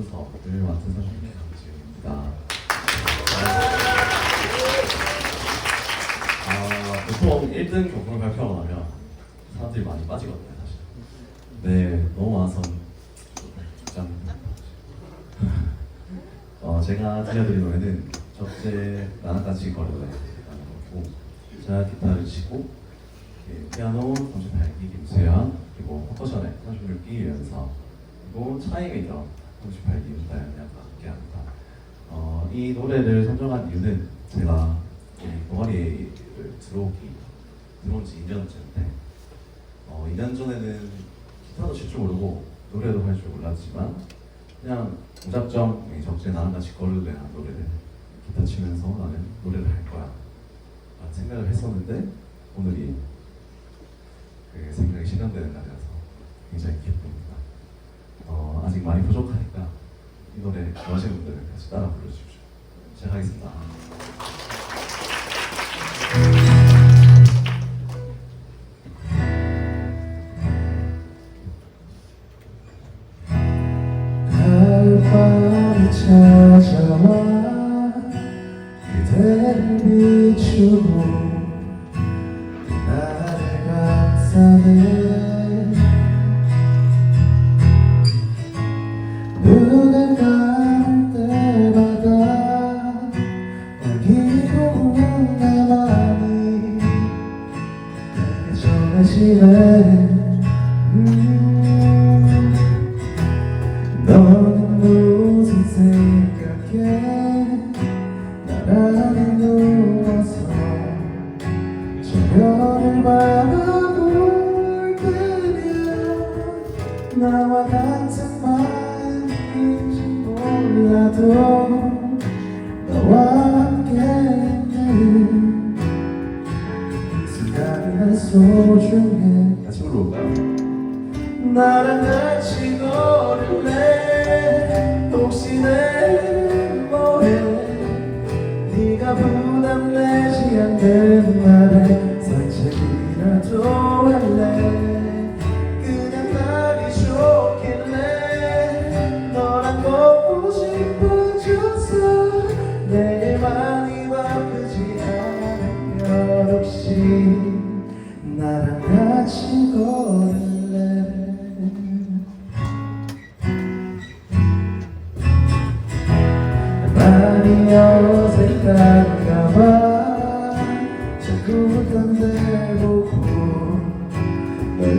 순서를 맡은 사실 김강지입니다. 아, 보통 1등 교권을 발표하고 나면 사람들이 많이 빠지거든요, 사실. 네, 너무 많아서 짠. 어, 제가 들려드린 노래는 첫째 라는 곡이고 제가 기타를 치고 예, 피아노 38기 김수현 그리고 퍼커션의 36기 유연서 그리고 차이메이저 38기 윤다현이가 함께합니다. 어, 이 노래를 선정한 이유는 제가 이 동아리를 들어오기 들어온 지 2년째인데 어, 2년 전에는 기타도 칠 줄 모르고 노래도 할 줄 몰랐지만 그냥 무작정 이 적재 나랑 같이 걸을래 하는 노래를 기타 치면서 나는 노래를 할 거야 라는 생각을 했었는데 오늘이 그 생각이 실현되는 날이라서 굉장히 기쁩니다 어, 아직 많이 부족하니까 이 노래 좋아하시는 분들은 같이 따라 불러주십시오. 시작하겠습니다. 가을밤이 찾아와 그대를 비추고 나를 감싸네 음, 너는 무슨 생각에 나란히 누워서 저별을 바라볼 때면 나와 같은 마음인지 몰라도 나랑 같이 걸을래 혹시 내일은 뭐해 네가 부담되지 않는 날에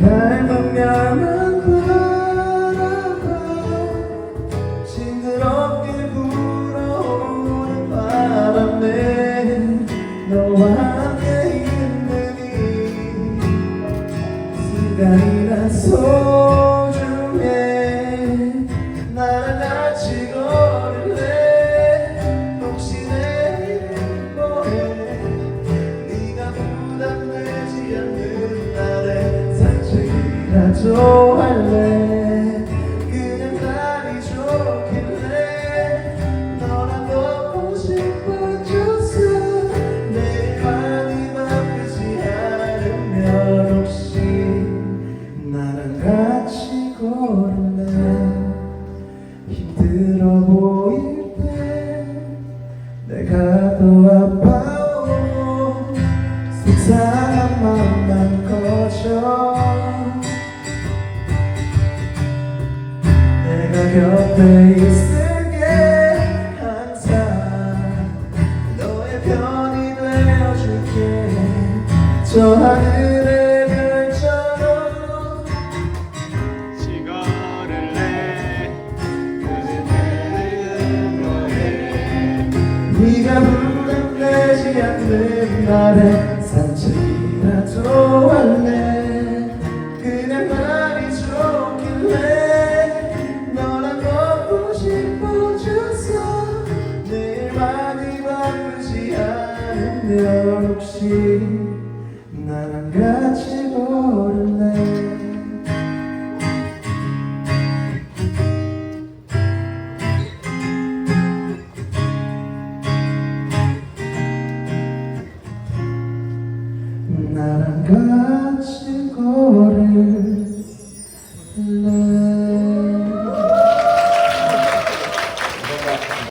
닮으면 바라봐 싱그럽게 불어오는 바람에 너와 함께 있는 이 순간이라 소 곁에 있을게 항상 너의 편이 되어줄게. 저 하늘의 별처럼 시걸을래 그대는 뭐해 네가 부담되지 않는 날에 산책이라도 혹시 나랑 같이 걸을래? 나랑 같이 걸을래